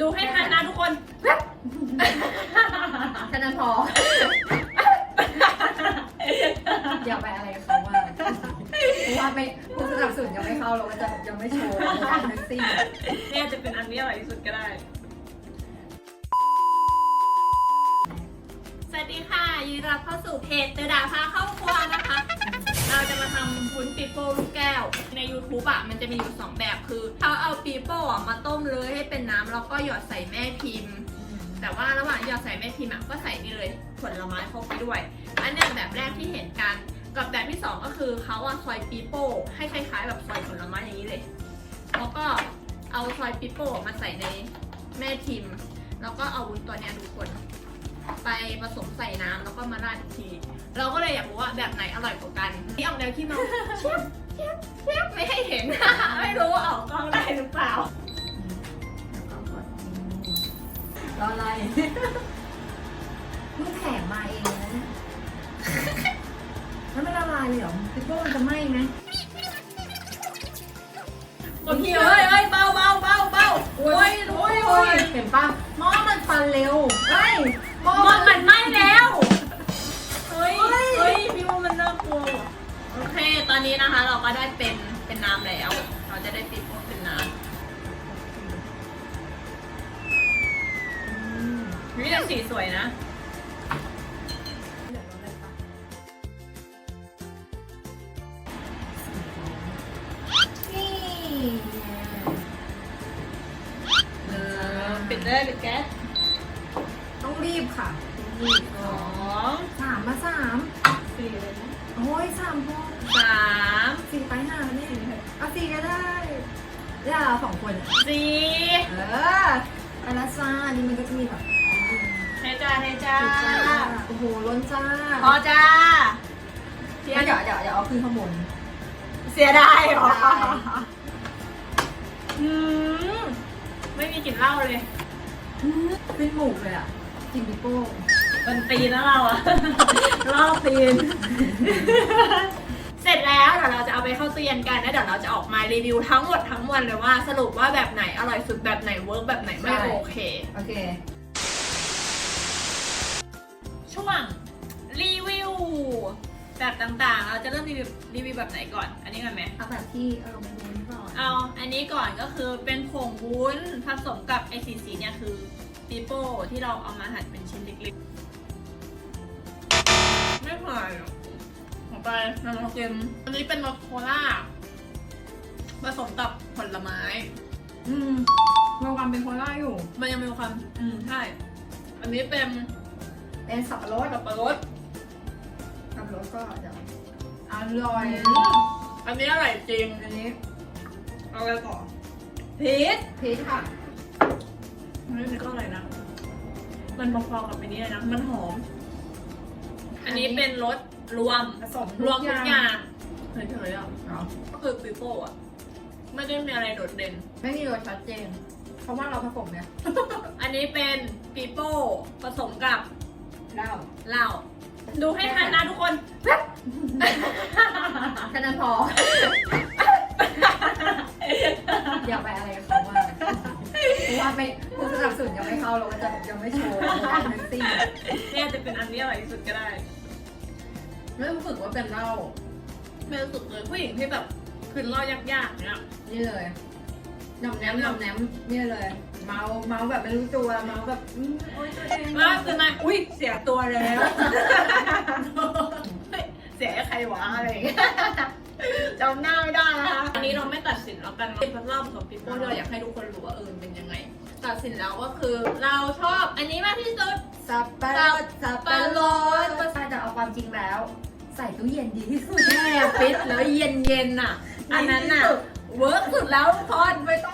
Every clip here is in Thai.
ดูให้ทันนะทุกคน แค่นั้นพอ อย่าไปอะไรกับเขามากเพราะว่าไม่ผู้สนับสนุนยังไม่เข้าเราก็จะยังไม่โชว์การทั้งสิ้นเนี่ยจะเป็นอันที่อร่อยที่สุดก็ได้ สวัสดีค่ะยินดีรับเข้าสู่เพจเตอดาพาเข้าครัวนะคะ เราจะมาทำวุ้นปีโป้ลูกแก้ว ใน YouTube อะมันจะมีอยู่2แบบคือเขาเอาปีโป้อะมาต้มเลยให้เป็นน้ำแล้วก็หยอดใส่แม่พิมพ์ แต่ว่าระหว่างหยอดใส่แม่พิมพ์อะก็ใส่นี่เลยผลไม้เข้าไปด้วย อันนี้แบบแรกที่เห็นกัน กับแบบที่สองก็คือเขาอะซอยปีโป้ให้คล้ายๆ แบบซอยผลไม้อย่างนี้เลย แล้วก็เอาซอยปีโป้มาใส่ในแม่พิมพ์ แล้วก็เอาวุ้นตัวเนี้ยทุกคน ไปผสมใส่น้ำแล้วก็มาราดอีกที เราก็เลยอยากรู้ว่าแบบไหนอร่อยกว่ากันนี่ออกแนวที่เมาเชฟเชฟเชฟไม่ให้เห็น ไม่รู้ว่าออกกล้องได้หรือเปล่าแล้วอะไรมึงแถมมาเองนะเนี่ยแล้วไม่ละลายเลยเหรอคิดว่ามันจะไหม้ไหมคนที่เอ้ยเอ้ยเบาเบาเบาเบาโอ้ยโอ้ยโอ้ยเห็นปะหม้อมันฟันเร็ว ก็ได้เป็นเป็นน้ำแล้ว เราจะได้ปิดพวกเป็นน้ำนี่แต่สีสวยนะนี่เออปิดเลยปิดแก๊สต้องรีบค่ะต้องรีบสองสามมาสามสี่เลยนะโอ้ยสามพอ สามสี่ไปหน้าแล้วนี่เอาสี่ก็ได้อย่าสองคนอะสี่เออไปละจ้านี่มันก็จะมีแบบเทจ้าเทจ้าจ้าโอ้โหล้นจ้าพอจ้าเทียเดี๋ยวเดี๋ยวเดี๋ยวเอาขึ้นข้างบนเสียดายเหรอได้อืมไม่มีกลิ่นเหล้าเลยขึ้นหมูกเลยอะกินปิโป้มันตีนนะเราอะล่อตีน เสร็จแล้วเดี๋ยว เราจะเอาไปเข้าตู้เย็นกันแล้วเดี๋ยวเราจะออกมารีวิวทั้งหมดทั้งมวลเลยว่าสรุปว่าแบบไหนอร่อยสุดแบบไหนเวิร์กแบบไหนไม่โอเค โอเค ช่วงรีวิวแบบต่างๆ เราจะเริ่มรีวิวรีวิวแบบไหนก่อน อันนี้ก่อนไหม เอาแบบที่เออมันก่อนเอาอันนี้ก่อนก็คือเป็นผงวุ้นผสมกับไอซีซีเนี่ยคือปีโป้ที่เราเอามาหั่นเป็นชิ้นเล็กๆ ไม่ผ่านอะของ ไปน้ำมันเค็มอันนี้เป็นรสโคล่าผสมกับผลไม้ อืมมีความเป็นโคล่าอยู่ มันยังมีความ อืมใช่ อันนี้เป็นเป็นสับปะรดสับปะรดสับปะรดก็จะอร่อยอืมอันนี้อร่อยจริง อันนี้เอาอะไรต่อพีชพีชค่ะอันนี้ก็อร่อยนะ มันพอๆกับอันนี้เลยนะ มันหอม อันนี้เป็นรส รวมผสมรวมทุกอย่างเฉยๆอะเนาะก็คือปีโป้อะ ไม่ได้มีอะไรโดดเด่น ไม่มีรสชัดเจน เพราะว่าเราผสมเนี่ย อันนี้เป็นปีโป้ผสมกับเหล้าเหล้าดูให้ทันนะทุกคนแค่นั้นพอ อย่าไปอะไรกับเขามากเพราะว่าไม่ผู้สนับสนุนยังไม่เข้าเราก็จะยังไม่โชว์การทั้งสิ้นเนี่ยจะเป็นอันที่อร่อยที่สุดก็ได้ ไม่รู้สึกว่าเป็นเหล้าไม่รู้สึกเลยผู้หญิงที่แบบคืนเหล่ายากๆเนี่ยนี่เลยหน่อมแนมหน่อมแนมนี่เลย เมาเมาแบบไม่รู้ตัวเมาแบบอืมโอ๊ยตัวเองแล้วคือมาอุ้ยเสียตัวแล้วเฮ้ยเสียให้ใครวะอะไรอย่างเงี้ยจำหน้าไม่ได้นะคะอันนี้เราไม่ตัดสินแล้วกันเป็นพันรอบของปีโป้ที่เราอยากให้ทุกคนรู้ว่าเออมันเป็นยังไง ตัดสินแล้วก็คือเราชอบอันนี้มากที่สุด สับปะรดสับปะรดใช่แต่เอาความจริงแล้ว ใส่ตู้เย็นดีที่สุด แม่ฟิตแล้วเย็นเย็นๆอะ อันนั้นอะ เวิร์กสุดแล้วทุกคนไม่ต้องมาอะไรอย่าง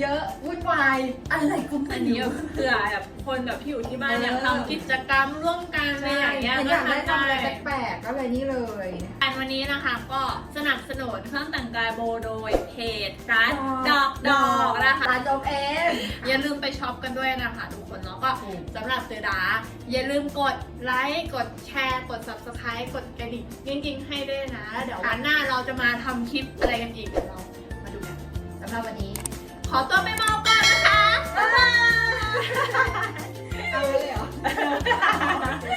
เยอะวุ่นวาย อะไรก็ไม่อันนี้รู้ เผื่อแบบคนแบบที่อยู่ที่บ้านเอออ อยากทำกิจกรรมร่วมกันอะไรอย่างเงี้ยอยากได้ก็ทำอะไรได้แปลกๆก็เลยนี่เลยอันวันนี้นะคะก็สนับสนุนเครื่องแต่งกายโบโดยเพจร้านดอกดอกนะคะ ร้านดอกเองอย่าลืมไปช็อปกันด้วยนะคะทุกคนเนาะก็สำหรับเสือดาอย่าลืมกดไลค์กดแชร์ กด subscribe กดกระดิ่งยิ่งๆให้ด้วยนะเดี๋ยววันหน้าเราจะมาทำคลิปอะไรกันอีกเดี๋ยวเรามาดูกัน สำหรับวันนี้ ขอตัวไปเมาก่อนนะคะ บ๊ายบาย